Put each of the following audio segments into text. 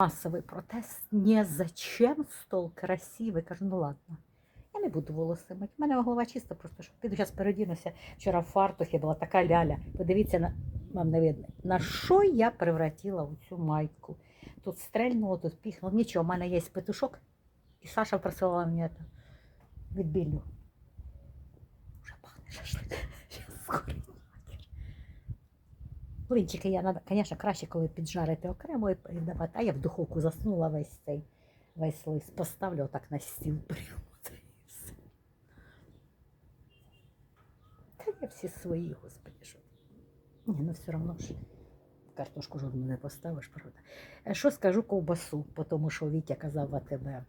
Массовий протест. Ні, зачем стол красивий? Кажу, ну ладно. Я не буду волоси мити. У мене голова чиста, просто що піду зараз передінуся. Вчора в фартухі була така ляля. Подивіться, на, вам не видно, на що я превратила у цю майку. Тут стрельнуло, тут піхнуло. Нічого, в мене є петушок, і Саша присилала мені це відбіллю. Вже пахне шашлик. Блинчики я звісно, краще, коли піджарити окремо і і давати. А я в духовку заснула весь цей весь лист. Поставлю отак на стіл прямо. Та я всі свої, господи, що. Ні, ну все одно ж. Картошку жодну не поставиш, правда. Е, Що скажу ковбасу, тому що Вітя казав в АТБ.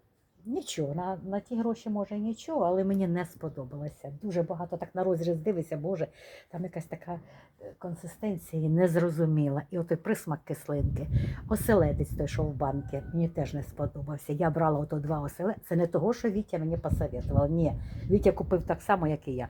Нічого, на, на ті гроші може нічого, але мені не сподобалося. Дуже багато так на розріз дивися, Боже, там якась така е, консистенція незрозуміла. І от присмак кислинки. Оселедець той, що в банки, мені теж не сподобався. Я брала ото два оселедця. Це не того, що Вітя мені посоветував. Ні, Вітя купив так само, як і я.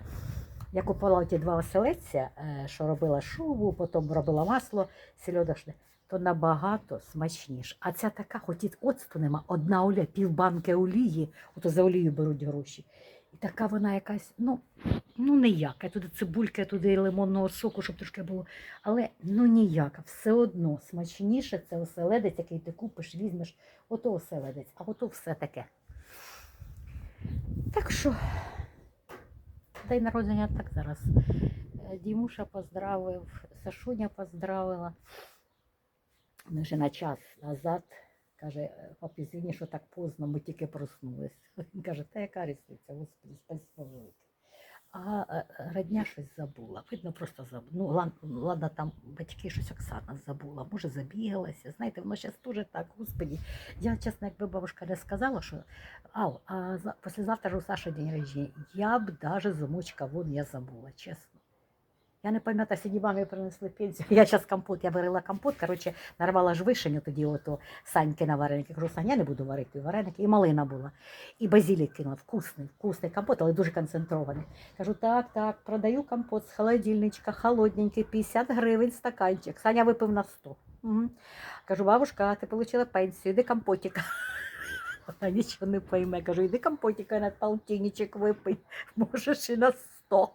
Я купила ті два оселедця, е, що робила шубу, потім робила масло сільодошне, то набагато смачніше. А ця така, хоч і оцту нема, одна оля, півбанки олії, ото за олію беруть гроші. І така вона якась, ну, ну ніяка. Туди цибулька, туди лимонного соку, щоб трошки було. Але ну ніяка. Все одно смачніше це оселедець, який ти купиш, візьмеш, ото оселедець, а ото все таке. Так що. День народження так зараз. Е, Дімуша поздравив, Сашуня поздравила. Ми вже на час назад. Каже, папі, звіні, що так поздно, ми тільки проснулись. Він каже, та яка різниця, господи, спасибо велике. А е, родня щось забула. Видно, просто забула. Ну, лан- ладно, там батьки щось Оксана забула, може забігалася. Знаєте, воно зараз теж так, господі. Я, чесно, якби бабушка не сказала, що Ау, а за- у Саші день рождения. Я б даже замочка вон я забула, чесно. Я не пам'ятаю, сьогодні мамі принесли пенсію. Я зараз компот, я варила компот, коротше, нарвала ж вишеню тоді ото Саньки на вареники. Кажу, Сань, я не буду варити вареники. І малина була. І базилік кинула. Вкусний, вкусний компот, але дуже концентрований. Кажу, так, так, продаю компот з холодильничка, холодненький, 50 гривень стаканчик. Саня випив на 100. Угу. Кажу, бабушка, ти отримала пенсію, іди компотика. Вона нічого не пойме. Кажу, іди компотика на полтинничок випий, можеш і на 100.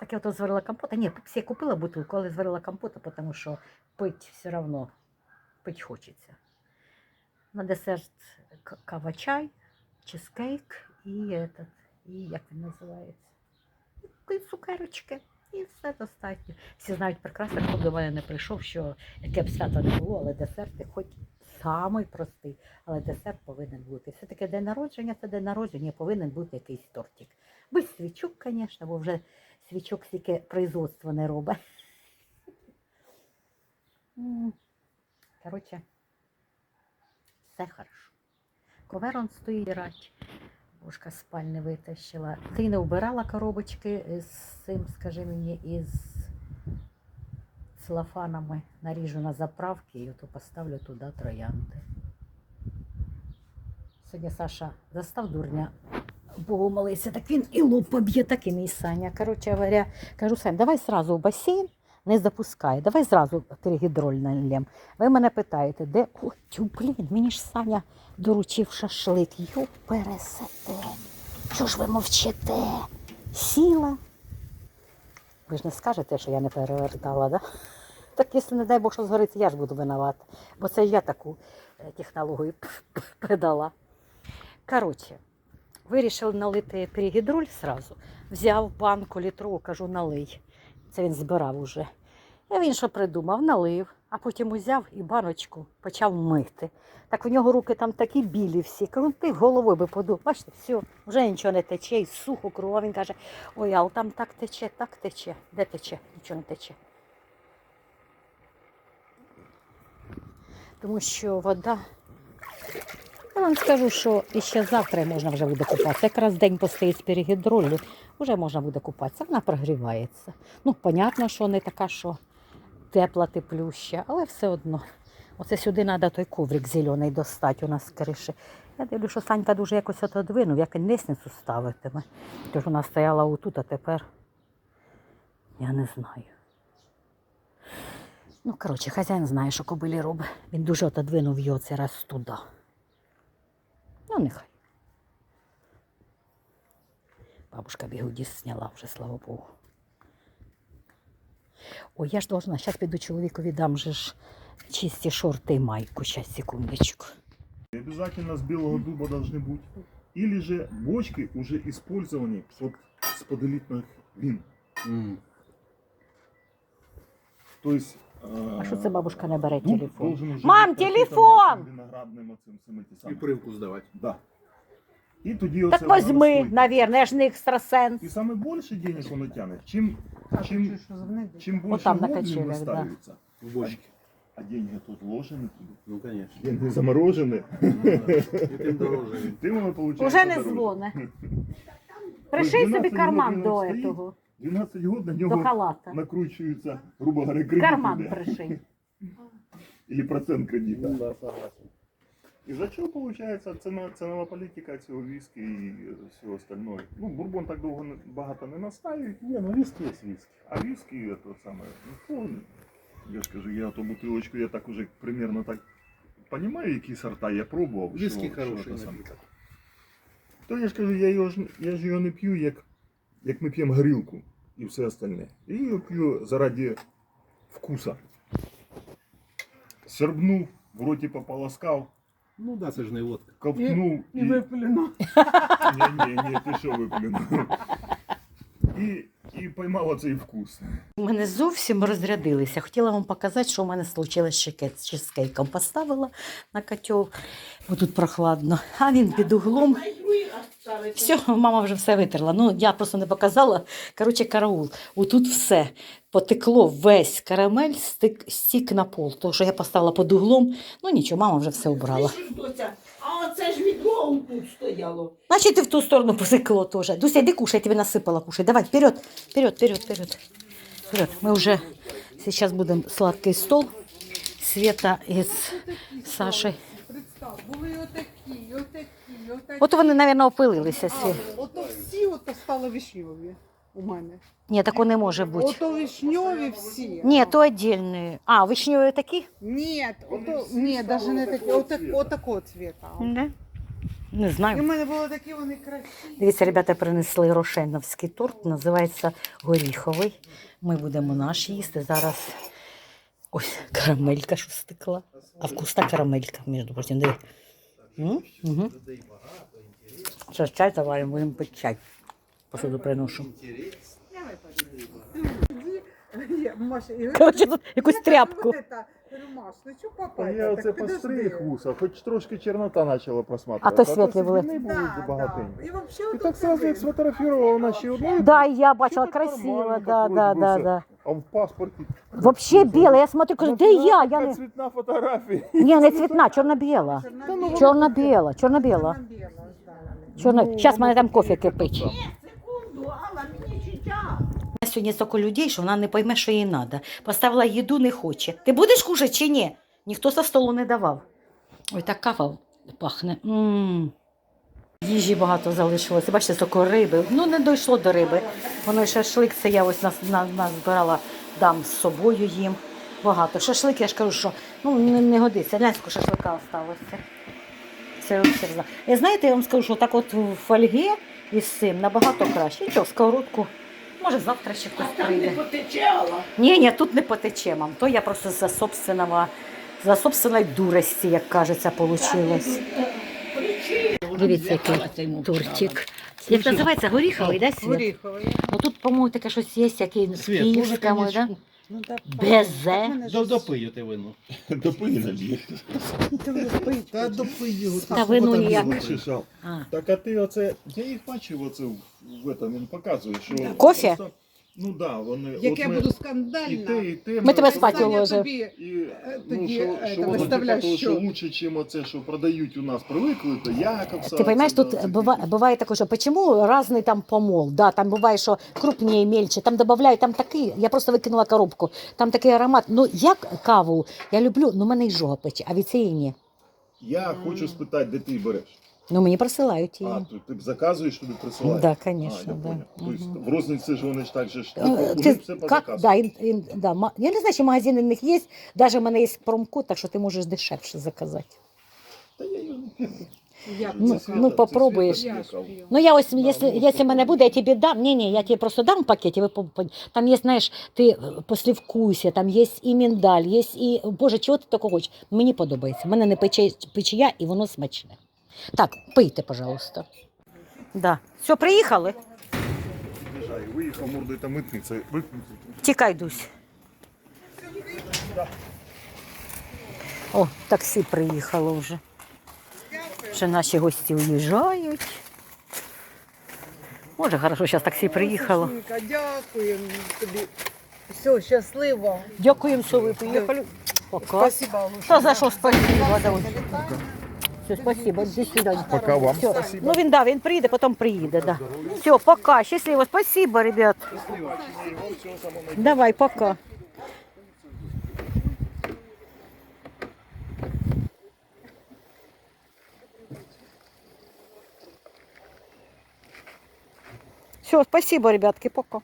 Так я ото зварила компота. Ні, пепсі купила бутилку, але зварила компота, тому що пить все одно пить хочеться. На десерт к- кава-чай, чизкейк і, этот, і як він називається? І цукерочки. І все достатньо. Всі знають прекрасно, хто до мене не прийшов, що яке б свято не було, але десерти хоч самий простий, але десерт повинен бути. Все-таки день народження це день народження, повинен бути якийсь тортик. Без свічок, звісно, бо вже свічок стільки производства не робить. Коротше, все хорошо. Коверон стоїть рать. Бушка спальни витащила. Ти не вбирала коробочки з цим, скажи мені, із целофанами. Наріжу на заправки і ото поставлю туди троянди. Сьогодні Саша застав дурня. Богу молися, так він і лоб поб'є, так і мій Саня. Коротше говоря, кажу, Сань, давай сразу в басейн, не запускай, давай зразу перегідроль нальєм. Ви мене питаєте, де О, тю, блін, мені ж Саня доручив шашлик. Йо, пересете. Що ж ви мовчите? Сіла. Ви ж не скажете, що я не перевертала, да? Так, якщо не дай Бог, що згориться, я ж буду винувата. Бо це я таку е, технологію придала. Коротше, вирішив налити перегідроль сразу. Взяв банку літрову, кажу, налий. Це він збирав уже. А він що придумав? Налив, а потім узяв і баночку почав мити. Так у нього руки там такі білі всі. Кажу, головою би подув. Бачите, все, вже нічого не тече, і сухо кругом. Він каже, ой, а там так тече, так тече. Де тече? Нічого не тече. Тому що вода. Я вам скажу, що іще завтра можна вже буде купатися. Якраз день постоїть з перегідролю, вже можна буде купатися. Вона прогрівається. Ну, понятно, що не така, що тепла, теплюща, але все одно. Оце сюди треба той коврик зелений достати у нас криші. Я дивлюся, що Санька дуже якось отодвинув, як лісницю ставитиме. Тож вона стояла отут, а тепер я не знаю. Ну, коротше, хазяїн знає, що кобилі робить. Він дуже отодвинув його цей раз туди. Ну, нехай. Бабушка бігуді зняла вже, слава Богу. Ой, я ж должна, зараз піду чоловікові дам же ж чисті шорти і майку. Щас, секундочку. И Обязательно с белого дуба должны быть. Или же бочки уже использованы вот с подолитных вин. То есть... а що це бабушка не бере телефон? Мам, телефон! І привку здавати. Да. І тоді Так оце возьми, розстоїть. навірно, я ж не екстрасенс. І саме більше денег воно тягне. Чим, чим, чим більше Отам на качелях, да. В бочки. а деньги тут вложені туди. Ну, конечно. Деньги заморожені, І тим дороже. тим воно виходить Уже не дорожче. дзвоне. Приший собі 12 карман годин до стоїть. этого, 12 років на до нього халата. накручується, грубо говоря, кредит. Карман іде. приший. Или процент кредита. Ну, да, согласен. І за чого получається цена, цінова політика цього віскі і всього остального? Ну, бурбон так довго не, багато не настають. Ні, ну віскі є віскі. А виски это самое, ну, то, я ж кажу, я ту бутилочку, я так уже примерно так понимаю, які сорта я пробував. Віскі що- хороший що це саме. напиток. То я ж кажу, я, його ж, я ж його не п'ю, як, як ми п'ємо горілку і все остальне. І його п'ю заради вкуса. Сербнув, в роті пополоскав, Ну да, це ж не водка. ковтнув І виплюнув. Ні, ні, ні, ти що виплюнув. І, і поймав оцей вкус. У мене зовсім розрядилися. Хотіла вам показати, що у мене случилось з чизкейком. Поставила на котел, бо тут прохладно. А він під углом. Все, мама вже все витерла. Ну, я просто не показала. Коротше, караул. Отут все потекло весь карамель, стик, стік на пол. Тому що я поставила під углом. Ну нічого, мама вже все убрала. А оце ж відро тут стояло. Значить, і в ту сторону потекло теж. Дуся, йди кушай, я тебе насипала кушай. Давай, вперед, вперед, вперед, вперед. Вперед. Мы уже сейчас будем сладкий стол. Света із Сашей. Представ, були отакі, отакі. От вони, мабуть, опилилися всі. Ото всі ото стало вишньові у мене. Ні, такого не може бути. Ото вишньові всі. Ні, то віддільні. А, вишневі такі? Ні, ото, ні, навіть не такі, отак, отакого цвіта. Не. Не І в знаю. мене були такі, вони красиві. Дивіться, ребята принесли рошеновський торт, називається горіховий. Ми будемо наш їсти. Зараз ось карамелька, що стекла. А вкусна карамелька, між прочим. Угу. Зараз чай заваримо, будемо пити чай. Посуду приношу. Коротше, тут якусь тряпку. Ну? Я оце постриг вуса, хоч трошки чорнота почала А то світлі були. Не були Да, да. багатенькі. І взагалі І так сразу як сфотографувала, вона ще одну. Да, і я бачила красиво, да, так да, да, да. А в паспорті. Вообще біла, я смотрю, кажу, де я? Я не... Цвітна фотографія. Ні, не цвітна, чорно-біла. чорно-біла. Чорно-біла. Чорно... Зараз мене там кофе кипить. Секунду, Алла, мені ще час. Сьогодні стільки людей, що вона не пойме, що їй треба. Поставила їду, не хоче. Ти будеш кушати чи ні? Ніхто за столу не давав. Ой, так кава пахне. м Їжі багато залишилося. Бачите, стільки риби. Ну, не дійшло до риби. Воно і шашлик, це я ось нас, на, нас збирала, дам з собою їм. Багато. Шашлик, я ж кажу, що ну, не, не годиться. Глянського шашлика залишилося. Це все І знаєте, я вам скажу, що так от в фольгі із цим набагато краще. І Нічого, сковородку. Може, завтра ще хтось прийде. потече, Алла. Ні, ні, тут не потече, мам. То я просто за собственного, за собственної дурості, як кажеться, получилось. Дивіться, який тортик. Як називається? Горіховий, да, Світ? Горіховий. Ну тут, по-моєму, таке щось є, Світ, може, київському, да? Ну, так, Безе. До- Допиєте вино. Та допий його. Та вино ніяк. А. Так а ти оце. Я їх бачив оце в, в этом, він показує, що. Кофе? просто- Ну да, вони. Як от я ми- буду і скандальна. те, і те. Ми тебе спать Саня тобі І, ну, тоді, що, е, що та воно виставляй того, що лучше, чим оце, що продають у нас, привикли, то Яковса. Ти розумієш, це, тут буває таке, що чому різний там помол? Да, там буває, що крупніше, мельче, там додають, там такий, я просто викинула коробку, там такий аромат. Ну, як каву, я люблю, ну мене і жога пече, а від цієї ні. Я хочу спитати, де ти береш. Ну, мені присилають її. А, то ти б заказуєш, тобі присилають? Да, А, я да. понял. В розниці ж вони ж так же ж, Е, типу, у ти них все по как, заказу. да, ін- ін- да, ма- я не знаю, чи магазини в них є. Даже в мене є промокод, так що ти можеш дешевше заказати. Та я п'ю. Я Ну, Це ну, це попробуєш. Света Я. Ну, я ось, якщо, якщо мене буде, я тобі дам. Ні, ні, я тобі просто дам пакет, і ви по- по- там є, знаєш, ти е, послівкуйся, там є і міндаль, є і, Боже, чого ти такого хочеш? Мені подобається. У мене не пече, печія, і воно смачне. Так, пийте, пожалуйста. Да. Все, приїхали? Біжай, Виїхав мордою та митниця. Тікай, Дусь. О, таксі приїхало вже. Вже наші гості уїжджають. Може, хорошо, зараз таксі приїхало. Сашенька, Дякуємо тобі. Все, щасливо. Дякуємо, що ви приїхали. Пока. Спасибо. Та за що спасибо? Давай. Все, спасибо, до свидания. Пока вам Все. спасибо. Ну він да, він приїде, потім приїде, да. Все, пока, щасливо, спасибо, ребят. Давай, пока. Все, спасибо, ребятки, пока.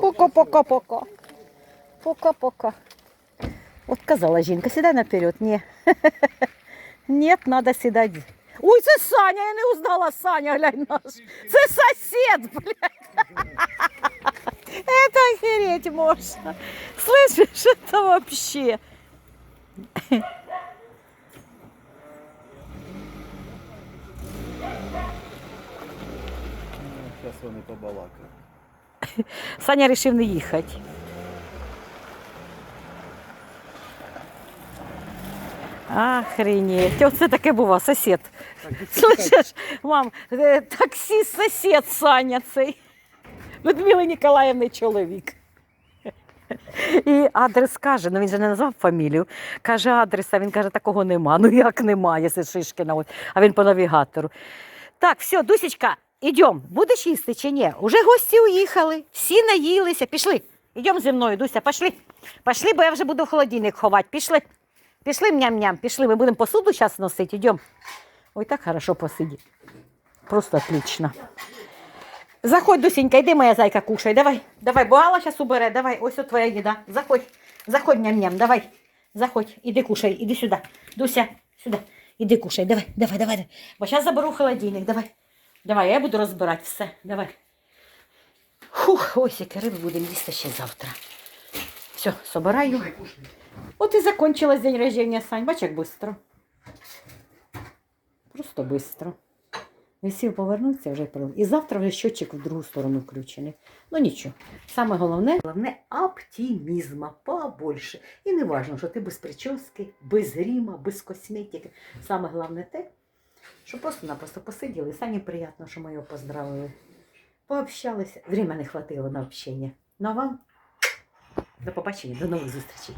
Пока-пока-пока. Пока-пока. От казала жінка, сідай наперед. Ні. Нет, надо сідати. Ой, це Саня, я не узнала Саня, глянь наш. Це сосед, блядь. Это охереть можно. Слышишь, это вообще. Зараз вони побалакають. Саня вирішив не їхати. Охренеть. Оце таке бува, сосед. Слышиш, мам, е, сосед Саня цей. Людмили Ніколаївни чоловік. І адрес каже, ну він же не назвав фамілію. Каже адрес, а він каже, такого нема. Ну як немає, це Шишкіна. От. А він по навігатору. Так, все, Дусечка, ідемо. Будеш їсти чи ні? Уже гості уїхали, всі наїлися. Пішли. Ідемо зі мною, Дуся, пішли. Пішли, бо я вже буду в холодильник ховати. Пішли. Пішли, ням-ням, пішли. Ми будемо посуду зараз носити. Ідемо. Ой, так хорошо посидіти. Просто отлично. Заходь, Дусенька, йди, моя зайка, кушай. Давай, давай, бо зараз убере. Давай, ось от твоя їда. Заходь, заходь, ням-ням, давай. Заходь, іди кушай, іди сюди. Дуся, сюди. Іди кушай, давай, давай, давай. давай. Бо зараз заберу холодильник, давай. Давай, я буду розбирати все. Давай. Фух, ось яке риби будемо їсти ще завтра. Все, собираю. От і закончилось день рождения Сань. Бач, як швидко. Просто швидко. Весів повернувся вже прилив. І завтра вже щотчик в другу сторону включений. Ну нічого. Саме головне, головне оптимізма побольше. І не важно, що ти без прически, без гріма, без косметики. Саме головне те, що просто-напросто посиділи. Самі приємно, що ми його поздравили. Пообщалися. Время не хватило на общення. Ну а вам до побачення, до нових зустрічей.